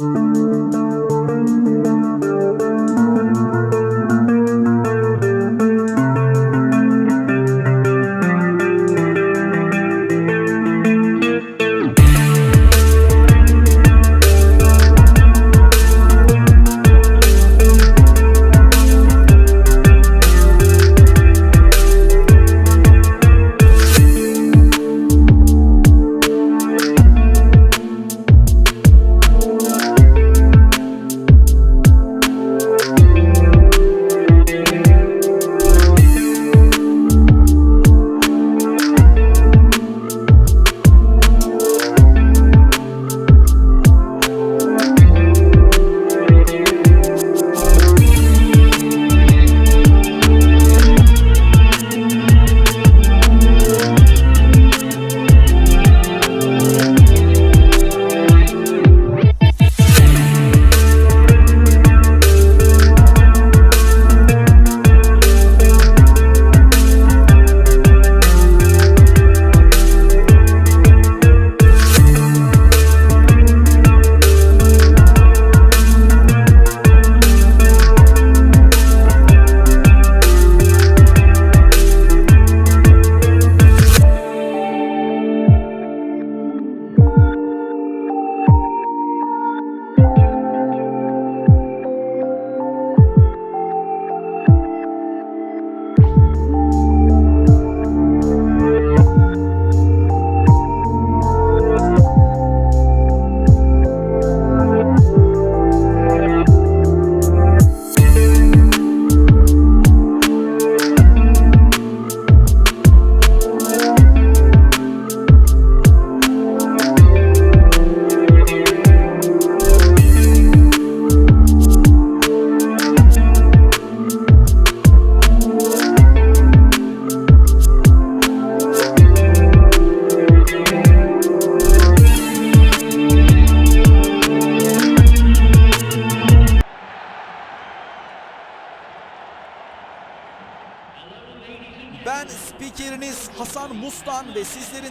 Música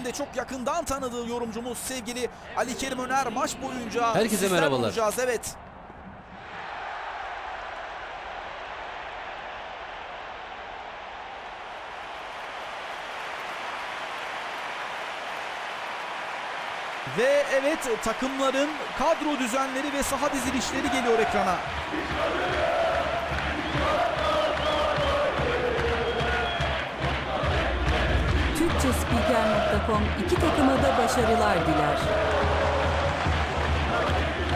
de çok yakından tanıdığı yorumcumuz sevgili Ali Kerim Öner maç boyunca Herkese merhabalar. olacağız. Evet. Ve evet takımların kadro düzenleri ve saha dizilişleri geliyor ekrana. Türkçespiker.com iki takıma da başarılar diler.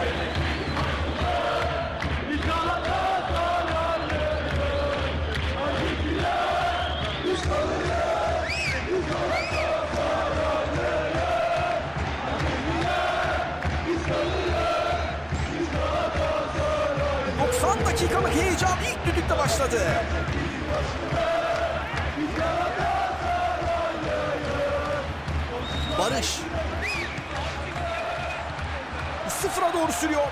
Evet. 90 dakikalık heyecan ilk düdükle başladı. Barış. Sıfıra doğru sürüyor.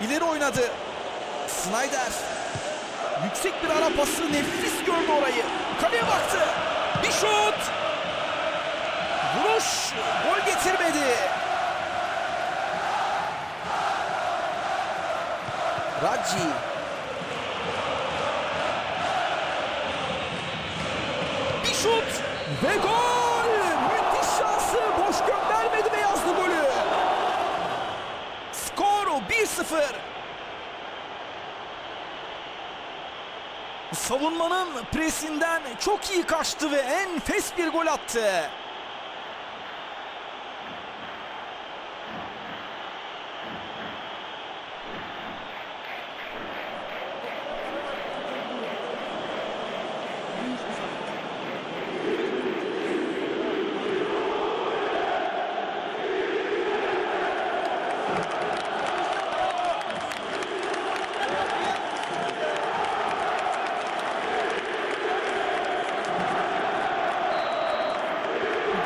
İleri oynadı. Snyder. Yüksek bir ara pası nefis gördü orayı. Kaleye baktı. Bir şut. Vuruş gol getirmedi. Raci. Ve gol. Müthiş şansı boş göndermedi ve golü. Skor 1-0. Savunmanın presinden çok iyi kaçtı ve enfes bir gol attı.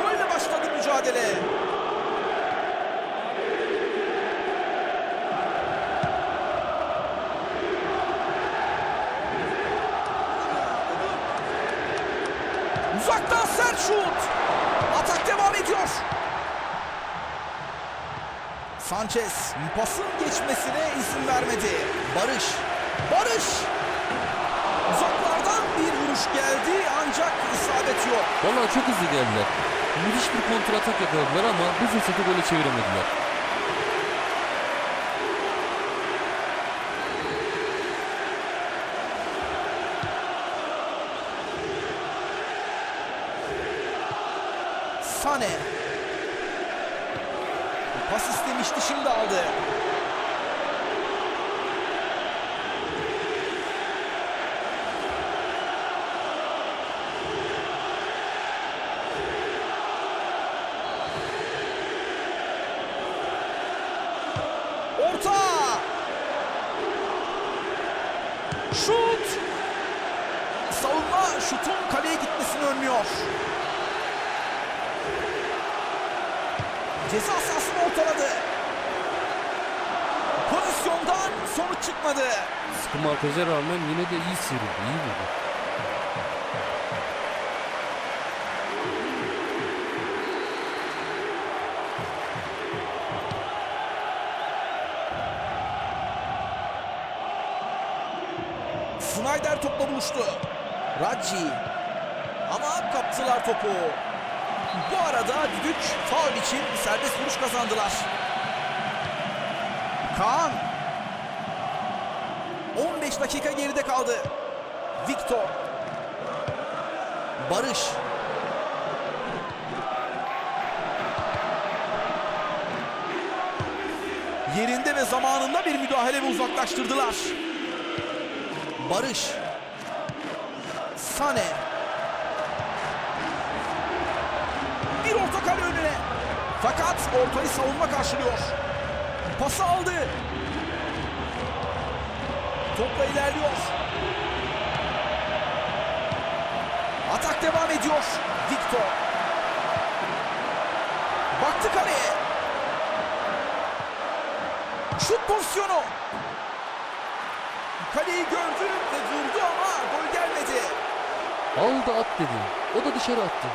Golle başladı mücadele. Uzaktan sert şut. Atak devam Sanchez pasın geçmesine izin vermedi. Barış. Barış. Uzaklardan bir vuruş geldi ancak isabet yok. Vallahi çok hızlı geldiler. Müthiş bir kontra atak yakaladılar ama bu fırsatı gole çeviremediler. Sane. Pas istemişti şimdi aldı. Orta. Şut. Savunma şutun kaleye gitmesini önlüyor. Ceza sahasını ortaladı. Pozisyondan sonuç çıkmadı. Sıkı markaja rağmen yine de iyi sıyrıldı. iyi vurdu. Snyder topla buluştu. Raci. Ama kaptılar topu. Bu arada düdük faul için serbest vuruş kazandılar. Kaan. 15 dakika geride kaldı. Victor. Barış. Yerinde ve zamanında bir müdahale ve uzaklaştırdılar. Barış. Sane. Bir orta kale önüne. Fakat ortayı savunma karşılıyor. Pası aldı. Topla ilerliyor. Atak devam ediyor. Victor. Baktı kaleye. Şut pozisyonu. Kaleyi gördü ve vurdu ama. Aldı at dedi. O da dışarı attı.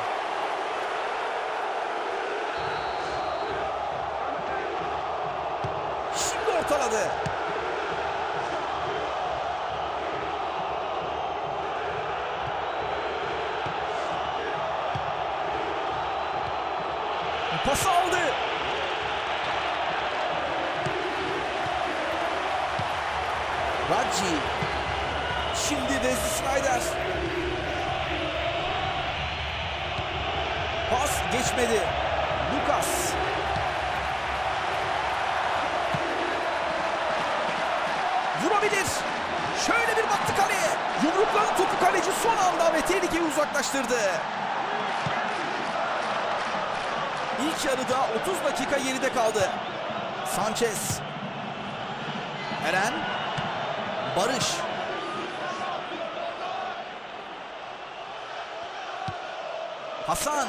Şimdi ortaladı. Pası aldı. Raci. Şimdi Wesley Snyder. Pas geçmedi. Lucas. Vurabilir. Şöyle bir baktı kaleye. Yumrukladı topu kaleci son anda ve tehlikeyi uzaklaştırdı. İlk yarıda 30 dakika geride kaldı. Sanchez. Eren. Barış. Hasan.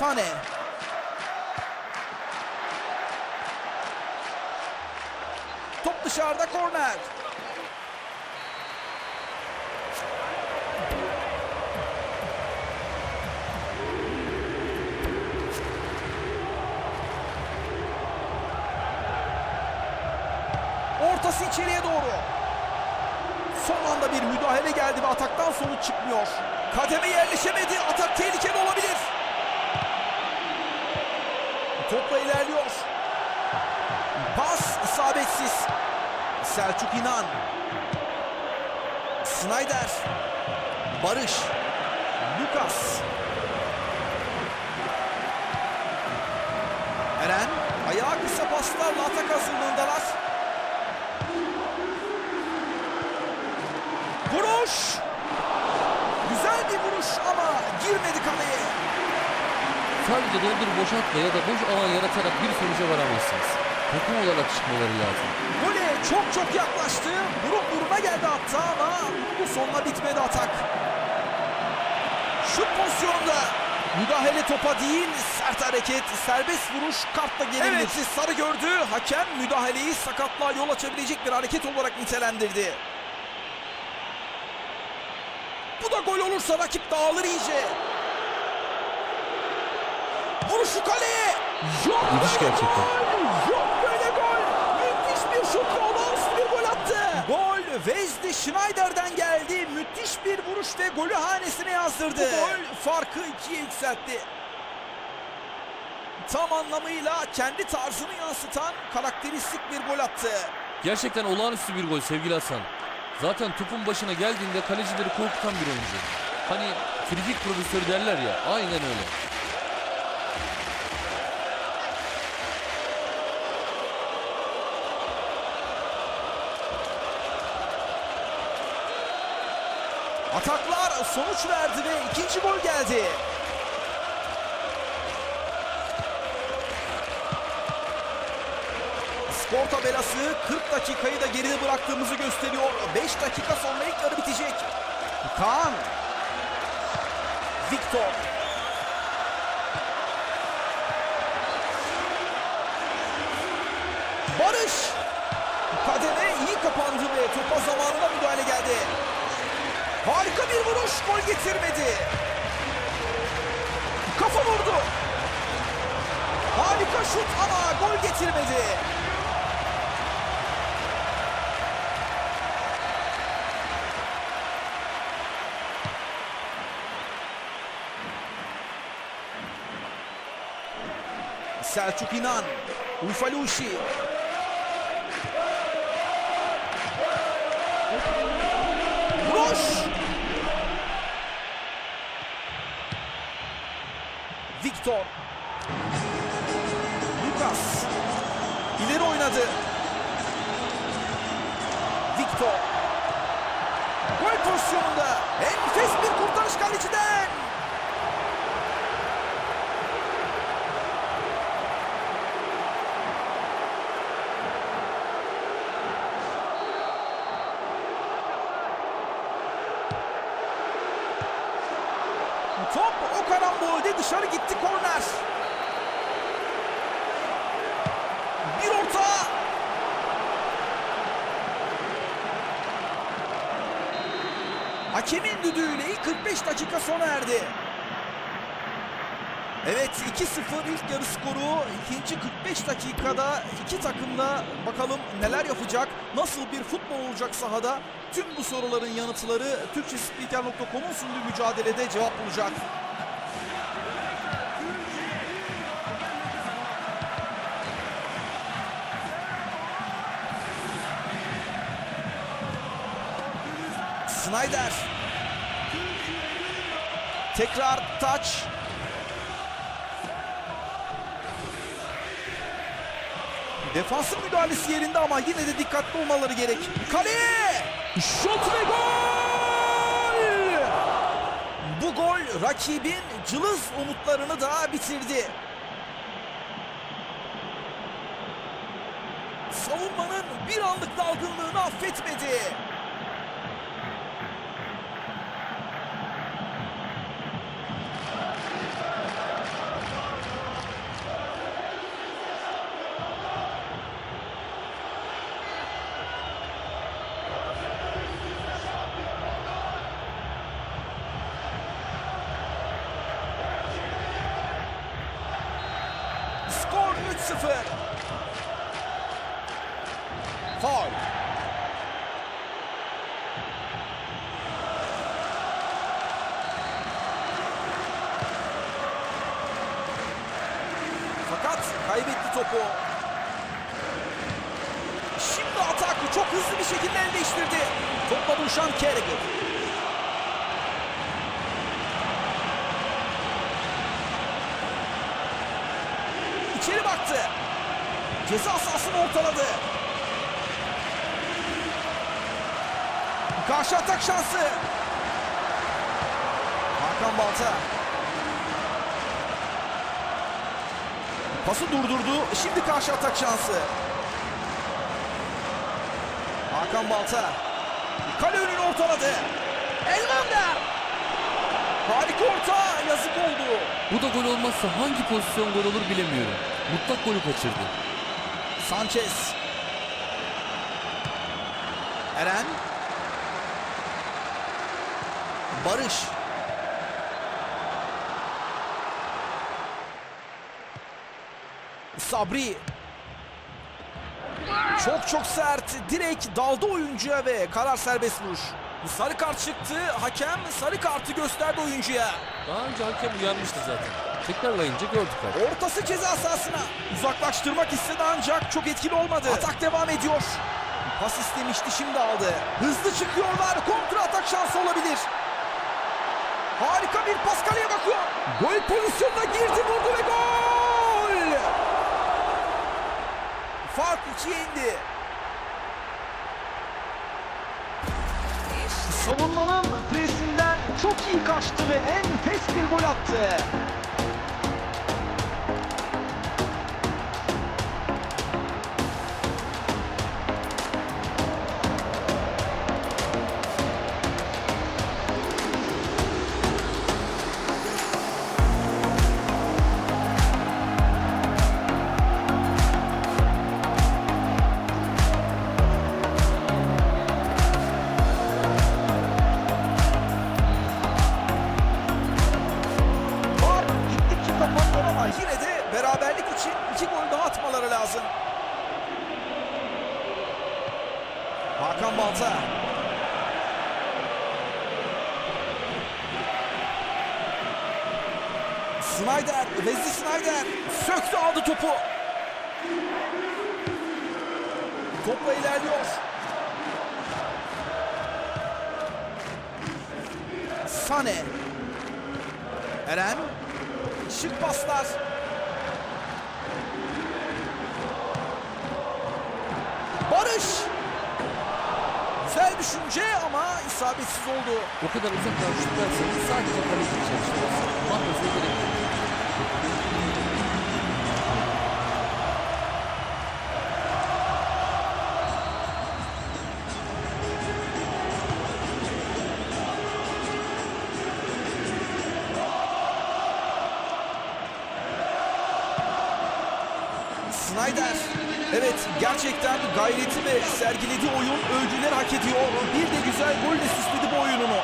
Sane. Top dışarıda korner. Ortası içeriye doğru. Son anda bir müdahale geldi ve ataktan sonuç çıkmıyor. Kademe yerleşemedi. Atak tehlikeli olabilir. Topla ilerliyor. Pas isabetsiz. Selçuk İnan. Snyder. Barış. Lucas. Eren. Ayağı kısa paslarla atak hazırlığındalar. Vuruş. Güzel bir vuruş ama girmedi kaleye. Sadece doldur boşaltma ya da boş alan yaratarak bir sonuca varamazsınız. Takım olarak çıkmaları lazım. Gole çok çok yaklaştı. Burun buruna geldi hatta ama bu sonuna bitmedi atak. Şut pozisyonunda müdahale topa değil sert hareket serbest vuruş kartla gelebilir. Evet sarı gördü. Hakem müdahaleyi sakatlığa yol açabilecek bir hareket olarak nitelendirdi. Bu da gol olursa rakip dağılır iyice. Vuruşu kaleye. Yok Müthiş gerçekten. gol. Yok böyle gol. Müthiş bir şutla olağanüstü bir gol attı. Gol Wesley Schneider'den geldi. Müthiş bir vuruş ve golü hanesine yazdırdı. Bu gol farkı ikiye yükseltti. Tam anlamıyla kendi tarzını yansıtan karakteristik bir gol attı. Gerçekten olağanüstü bir gol sevgili Hasan. Zaten topun başına geldiğinde kalecileri korkutan bir oyuncu. Hani frikik profesörü derler ya aynen öyle. Sonuç verdi ve ikinci gol geldi. Skor tabelası 40 dakikayı da geride bıraktığımızı gösteriyor. 5 dakika sonra ilk yarı bitecek. Kaan. Victor. Barış. Kademe iyi kapandı ve topa zamanında müdahale geldi. Harika bir vuruş gol getirmedi. Kafa vurdu. Harika şut ama gol getirmedi. Selçuk İnan, Ufaluşi. Victor. Lucas. İleri oynadı. Victor. Gol pozisyonunda. Enfes bir kurtarış kaleciden. Top o karambolde dışarı gitti korner. Bir orta. Hakemin düdüğüyle ilk 45 dakika sona erdi. Evet 2-0 ilk yarı skoru. ikinci 45 dakikada iki takım da bakalım neler yapacak. Nasıl bir futbol olacak sahada. Tüm bu soruların yanıtları Türkçespiker.com'un sunduğu mücadelede cevap bulacak. Snyder. Tekrar taç. Defansın müdahalesi yerinde ama yine de dikkatli olmaları gerek. Kaleye! Şut ve gol! Bu gol rakibin cılız umutlarını da bitirdi. Savunmanın bir anlık dalgınlığını affetmedi. zu. Ceza sahasını ortaladı. Karşı atak şansı. Hakan Balta. Pası durdurdu. Şimdi karşı atak şansı. Hakan Balta. Kale önünü ortaladı. Elmander. Harika orta. Yazık oldu. Bu da gol olmazsa hangi pozisyon gol olur bilemiyorum. Mutlak golü kaçırdı. Sanchez. Eren. Barış. Sabri. Çok çok sert. Direkt daldı oyuncuya ve karar serbest vuruş. Sarı kart çıktı. Hakem sarı kartı gösterdi oyuncuya. Daha önce hakem uyarmıştı zaten. Tekrarlayınca gördük artık. Ortası ceza sahasına. Uzaklaştırmak istedi ancak çok etkili olmadı. Atak devam ediyor. Pas istemişti şimdi aldı. Hızlı çıkıyorlar. Kontra atak şansı olabilir. Harika bir pas kaleye bakıyor. Gol pozisyonuna girdi vurdu ve gol. Fark ikiye indi. Savunmanın presinden çok iyi kaçtı ve enfes bir gol attı. Snyder, Wesley Snyder söktü aldı topu. Topla ilerliyor. Sane. Eren. Şık paslar. Barış. Güzel düşünce ama isabetsiz oldu. O kadar uzaktan şutlarsanız sadece kaleci çalışıyoruz. Mantasına gerek yok. Snyder. Evet gerçekten gayreti ve sergilediği oyun övgüler hak ediyor. Bir de güzel golle süsledi bu oyununu.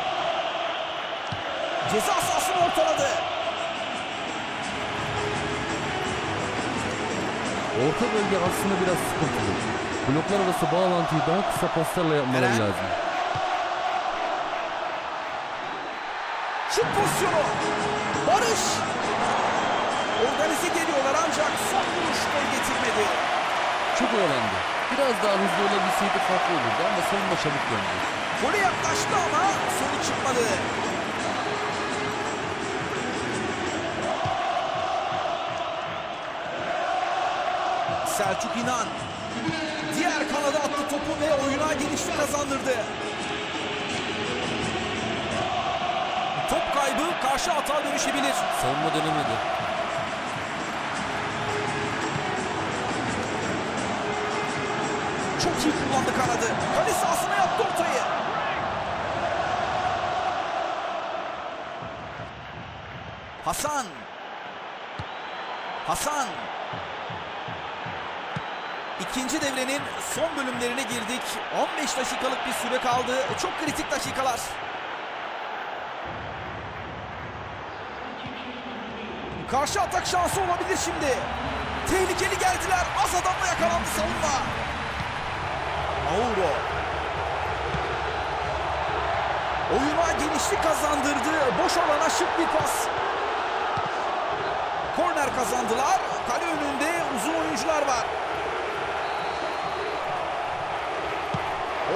Ceza sahasını ortaladı. Orta bölge aslında biraz sıkıntılı. Bloklar arası bağlantıyı daha kısa paslarla yapmaları Eren. lazım. Şut pozisyonu. Barış. Organize geliyorlar ancak son vuruş gol getirmedi. Çok oyalandı. Biraz daha hızlı olabilseydi farklı olurdu ama savunma çabuk döndü. Gole yaklaştı ama sonuç çıkmadı. Selçuk İnan diğer kanada attı topu ve oyuna genişlik kazandırdı. Top kaybı karşı hata dönüşebilir. Savunma dönemedi. Kanadı. Kale sahasına yaptı ortayı. Hasan. Hasan. İkinci devrenin son bölümlerine girdik. 15 dakikalık bir süre kaldı. Çok kritik dakikalar. Karşı atak şansı olabilir şimdi. Tehlikeli geldiler. Az adamla yakalandı savunma. Mauro. Oyuna genişlik kazandırdı. Boş alana şık bir pas. Korner kazandılar. Kale önünde uzun oyuncular var.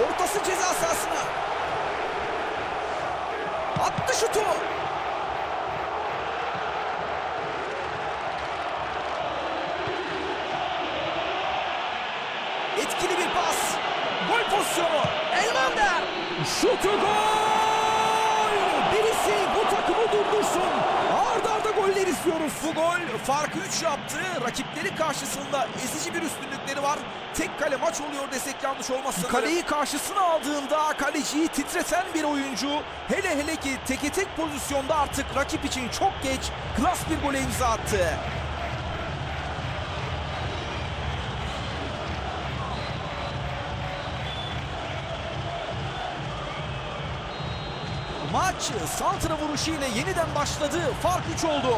Ortası ceza sahasına. Attı şutu. Pozisyonu. Elmander. Şutu gol. Birisi bu takımı durdursun. Arda arda goller istiyoruz. Bu gol farkı 3 yaptı. Rakipleri karşısında ezici bir üstünlükleri var. Tek kale maç oluyor desek yanlış olmaz sanırım. Kaleyi karşısına aldığında kaleciyi titreten bir oyuncu. Hele hele ki teke tek pozisyonda artık rakip için çok geç klas bir gole imza attı. maç Saltır'a vuruşu ile yeniden başladı. Fark 3 oldu.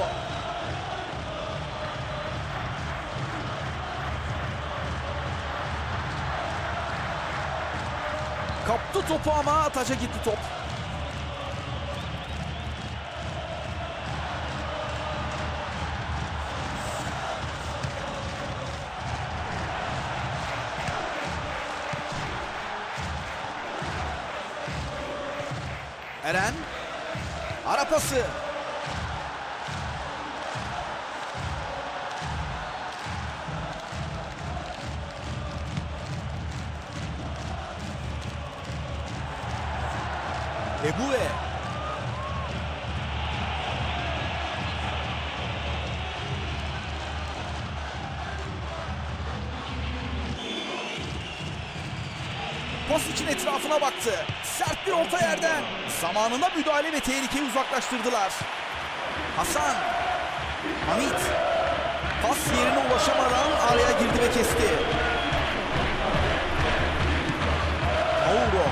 Kaptı topu ama taça gitti top. Pas için etrafına baktı. Sert bir orta yerden. Zamanında müdahale ve tehlikeyi uzaklaştırdılar. Hasan. Hamit. Pas yerine ulaşamadan araya girdi ve kesti. Mauro.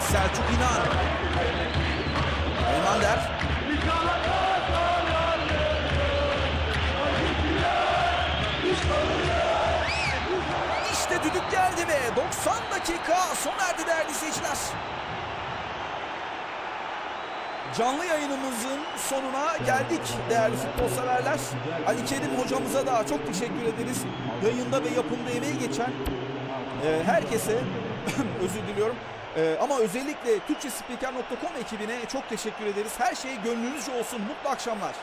Selçuk İnan. 90 dakika sona erdi değerli izleyiciler. Canlı yayınımızın sonuna geldik değerli futbol severler. Ali Kerim hocamıza da çok teşekkür ederiz. Yayında ve yapımda emeği geçen e, herkese özür diliyorum. E, ama özellikle TürkçeSpeaker.com ekibine çok teşekkür ederiz. Her şey gönlünüzce olsun. Mutlu akşamlar.